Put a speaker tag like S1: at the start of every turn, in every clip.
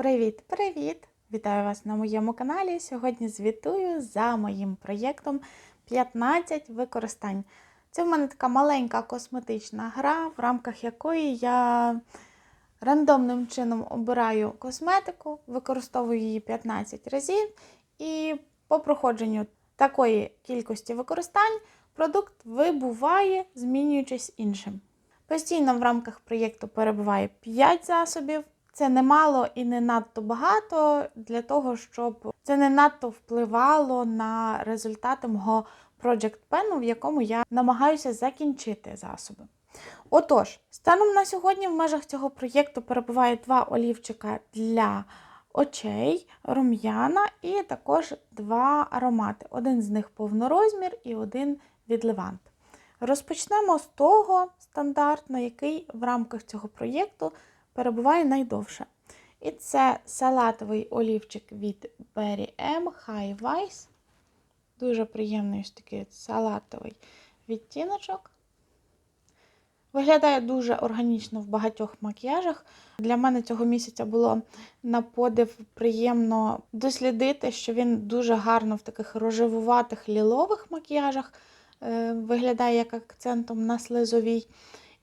S1: Привіт-привіт! Вітаю вас на моєму каналі. Сьогодні звітую за моїм проєктом 15 використань. Це в мене така маленька косметична гра, в рамках якої я рандомним чином обираю косметику, використовую її 15 разів, і по проходженню такої кількості використань продукт вибуває, змінюючись іншим. Постійно в рамках проєкту перебуває 5 засобів. Це немало і не надто багато для того, щоб це не надто впливало на результати мого Project Pen, в якому я намагаюся закінчити засоби. Отож, станом на сьогодні в межах цього проєкту перебуває два олівчика для очей, рум'яна і також два аромати. Один з них повнорозмір і один від Левант. Розпочнемо з того стандартно, який в рамках цього проєкту перебуває найдовше. І це салатовий олівчик від Berry M High Vice. Дуже приємний ось такий салатовий відтіночок. Виглядає дуже органічно в багатьох макіяжах. Для мене цього місяця було на подив приємно дослідити, що він дуже гарно в таких рожевуватих лілових макіяжах е, виглядає як акцентом на слизовій.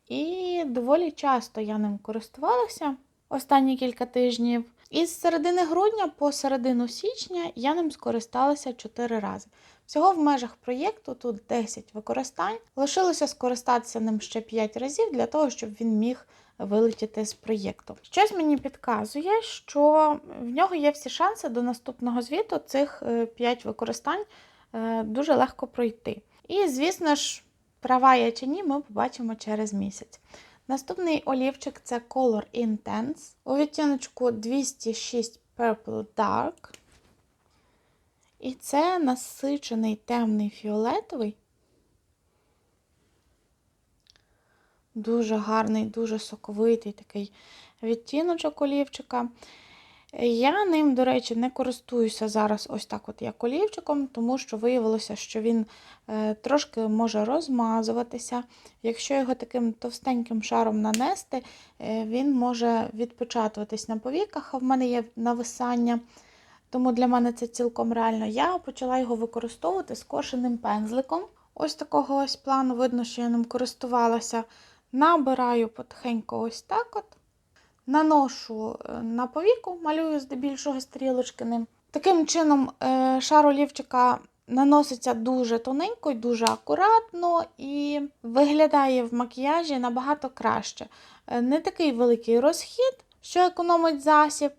S1: І доволі часто я ним користувалася останні кілька тижнів. І з середини грудня по середину січня я ним скористалася 4 рази. Всього в межах проєкту тут 10 використань. Лишилося скористатися ним ще 5 разів для того, щоб він міг вилетіти з проєкту. Щось мені підказує, що в нього є всі шанси до наступного звіту цих 5 використань е, дуже легко пройти. І, звісно ж, права я чи ні, ми побачимо через місяць. Наступний олівчик це Color Intense у відтіночку 206 Purple Dark. І це насичений темний фіолетовий. Дуже гарний, дуже соковитий такий відтіночок олівчика. Я ним, до речі, не користуюся зараз ось так от як олівчиком, тому що виявилося, що він е, трошки може розмазуватися. Якщо його таким товстеньким шаром нанести, е, він може відпечатуватись на повіках, а в мене є нависання. Тому для мене це цілком реально. Я почала його використовувати скошеним пензликом. Ось такого ось плану, видно, що я ним користувалася. Набираю потихеньку ось так от. Наношу е, на повіку, малюю здебільшого стрілочки ним. Таким чином, е, шар олівчика наноситься дуже тоненько і дуже акуратно і виглядає в макіяжі набагато краще. Е, не такий великий розхід, що економить засіб.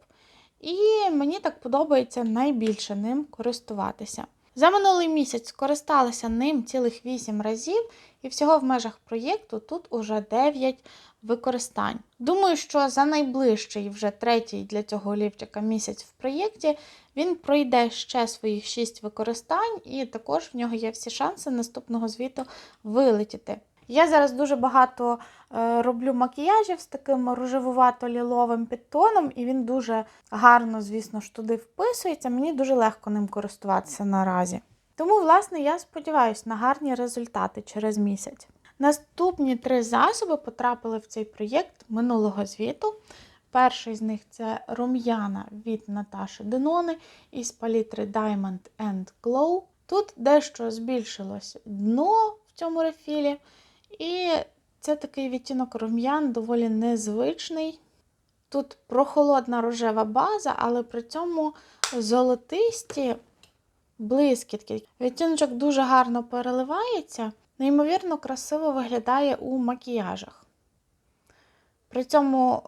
S1: І мені так подобається найбільше ним користуватися. За минулий місяць скористалася ним цілих 8 разів, і всього в межах проєкту тут уже 9 використань. Думаю, що за найближчий, вже третій для цього олівчика місяць в проєкті, він пройде ще своїх 6 використань, і також в нього є всі шанси наступного звіту вилетіти. Я зараз дуже багато е, роблю макіяжів з таким рожевувато-ліловим підтоном, і він дуже гарно, звісно ж, туди вписується. Мені дуже легко ним користуватися наразі. Тому, власне, я сподіваюся на гарні результати через місяць. Наступні три засоби потрапили в цей проєкт минулого звіту. Перший з них це рум'яна від Наташі Денони із палітри Diamond and Glow. Тут дещо збільшилось дно в цьому рефілі. І це такий відтінок рум'ян доволі незвичний. Тут прохолодна рожева база, але при цьому золотисті блискітки. Відтіночок дуже гарно переливається, неймовірно красиво виглядає у макіяжах. При цьому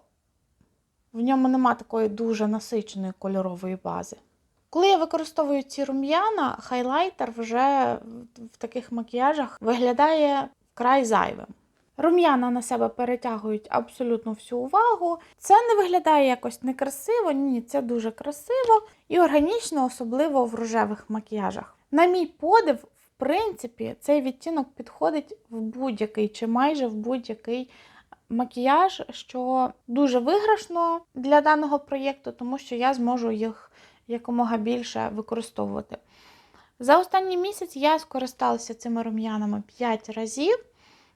S1: в ньому нема такої дуже насиченої кольорової бази. Коли я використовую ці рум'яна, хайлайтер вже в таких макіяжах виглядає вкрай зайвим. Рум'яна на себе перетягують абсолютно всю увагу. Це не виглядає якось некрасиво, ні, це дуже красиво і органічно, особливо в рожевих макіяжах. На мій подив, в принципі, цей відтінок підходить в будь-який чи майже в будь-який макіяж, що дуже виграшно для даного проєкту, тому що я зможу їх якомога більше використовувати. За останній місяць я скористалася цими рум'янами 5 разів.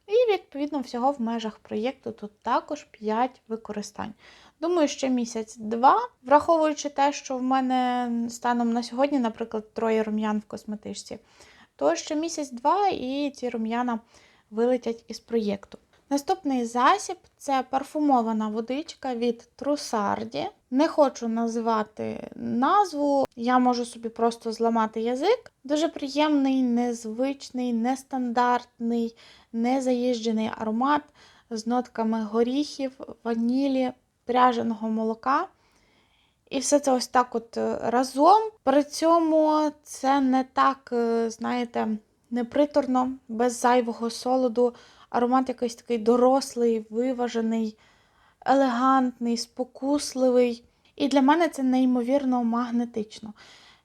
S1: І, відповідно, всього в межах проєкту тут також 5 використань. Думаю, ще місяць-два, враховуючи те, що в мене станом на сьогодні, наприклад, троє рум'ян в косметичці, то ще місяць-два і ці рум'яна вилетять із проєкту. Наступний засіб це парфумована водичка від Трусарді. Не хочу називати назву, я можу собі просто зламати язик. Дуже приємний, незвичний, нестандартний, незаїжджений аромат з нотками горіхів, ванілі, пряженого молока. І все це ось так от е, разом. При цьому це не так, е, знаєте, неприторно, без зайвого солоду. Аромат якийсь такий дорослий, виважений, елегантний, спокусливий. І для мене це неймовірно магнетично.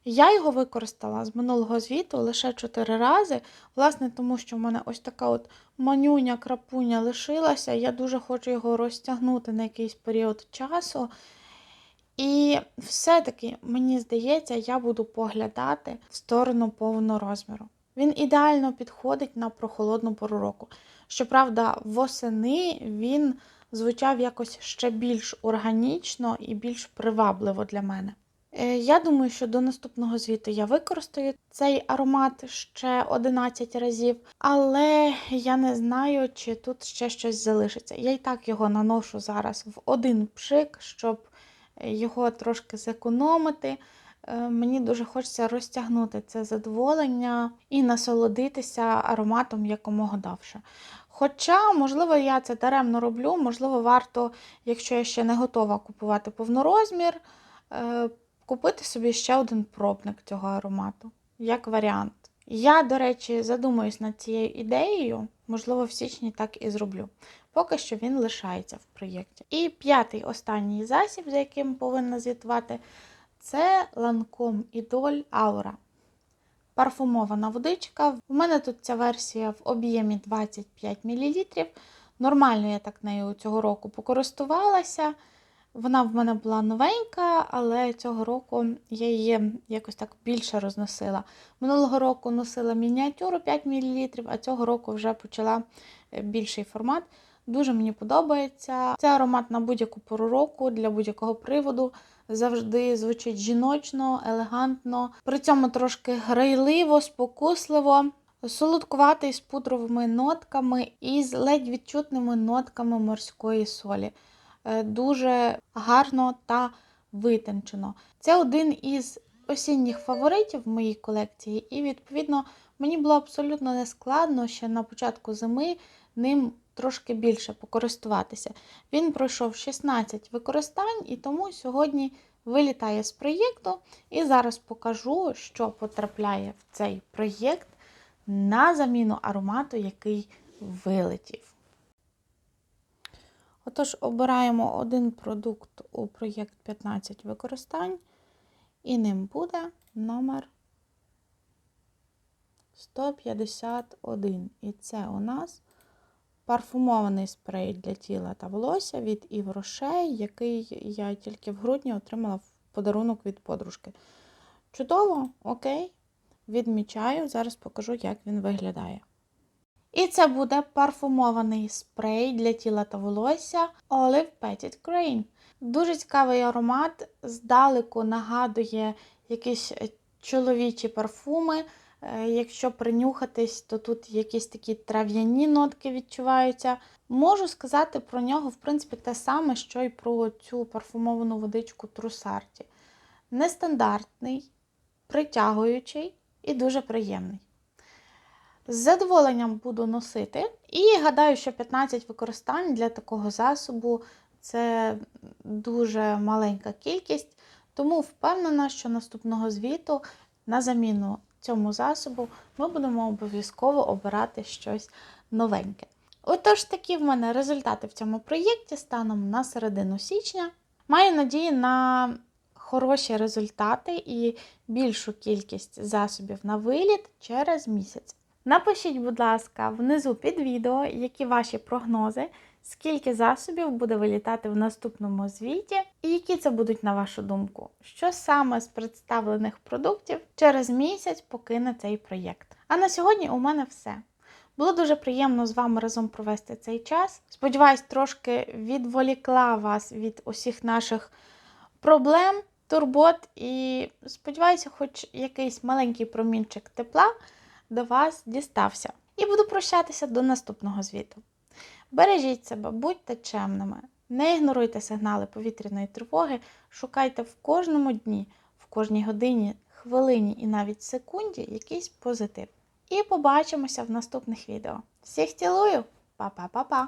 S1: Я його використала з минулого звіту лише 4 рази, власне, тому що в мене ось така от манюня, крапуня лишилася. Я дуже хочу його розтягнути на якийсь період часу. І все-таки, мені здається, я буду поглядати в сторону повного розміру. Він ідеально підходить на прохолодну пору року. Щоправда, восени він звучав якось ще більш органічно і більш привабливо для мене. Е, Я думаю, що до наступного звіту я використаю цей аромат ще 11 разів, але я не знаю, чи тут ще щось залишиться. Я і так його наношу зараз в один пшик, щоб його трошки зекономити. Е, Мені дуже хочеться розтягнути це задоволення і насолодитися ароматом якомога давше. Хоча, можливо, я це даремно роблю, можливо, варто, якщо я ще не готова купувати повнорозмір, е, купити собі ще один пробник цього аромату, як варіант. Я, до речі, задумуюсь над цією ідеєю, можливо, в січні так і зроблю. Поки що він лишається в проєкті. І п'ятий останній засіб, за яким повинна звітувати, це Lancome Idol Aura. Парфумована водичка. У мене тут ця версія в об'ємі 25 мл. Нормально я так нею цього року покористувалася. Вона в мене була новенька, але цього року я її якось так більше розносила. Минулого року носила мініатюру 5 мл, а цього року вже почала більший формат. Дуже мені подобається. Це аромат на будь-яку пору року, для будь-якого приводу. Завжди звучить жіночно, елегантно, при цьому трошки грайливо, спокусливо, солодкуватий з пудровими нотками і з ледь відчутними нотками морської солі. Е, Дуже гарно та витончено. Це один із осінніх фаворитів в моїй колекції, і, відповідно, мені було абсолютно нескладно ще на початку зими ним трошки більше покористуватися. Він пройшов 16 використань, і тому сьогодні вилітає з проєкту. І зараз покажу, що потрапляє в цей проєкт на заміну аромату, який вилетів. Отож, обираємо один продукт у проєкт 15 використань, і ним буде номер 151. І це у нас парфумований спрей для тіла та волосся від Yves Rocher, який я тільки в грудні отримала в подарунок від подружки. Чудово, окей, відмічаю, зараз покажу, як він виглядає. І це буде парфумований спрей для тіла та волосся Olive Petit Grain. Дуже цікавий аромат, здалеку нагадує якісь чоловічі парфуми. Е, Якщо принюхатись, то тут якісь такі трав'яні нотки відчуваються. Можу сказати про нього, в принципі, те саме, що й про цю парфумовану водичку Трусарті. Нестандартний, притягуючий і дуже приємний. З задоволенням буду носити. І гадаю, що 15 використань для такого засобу це дуже маленька кількість, тому впевнена, що наступного звіту на заміну цьому засобу ми будемо обов'язково обирати щось новеньке. Отож, такі в мене результати в цьому проєкті станом на середину січня. Маю надію на хороші результати і більшу кількість засобів на виліт через місяць. Напишіть, будь ласка, внизу під відео, які ваші прогнози, скільки засобів буде вилітати в наступному звіті, і які це будуть, на вашу думку, що саме з представлених продуктів через місяць покине цей проєкт. А на сьогодні у мене все. Було дуже приємно з вами разом провести цей час. Сподіваюсь, трошки відволікла вас від усіх наших проблем, турбот і сподіваюся, хоч якийсь маленький промінчик тепла до вас дістався. І буду прощатися до наступного звіту. Бережіть себе, будьте чемними, не ігноруйте сигнали повітряної тривоги, шукайте в кожному дні, в кожній годині, хвилині і навіть секунді якийсь позитив. І побачимося в наступних відео. Всіх цілую! Па-па-па-па!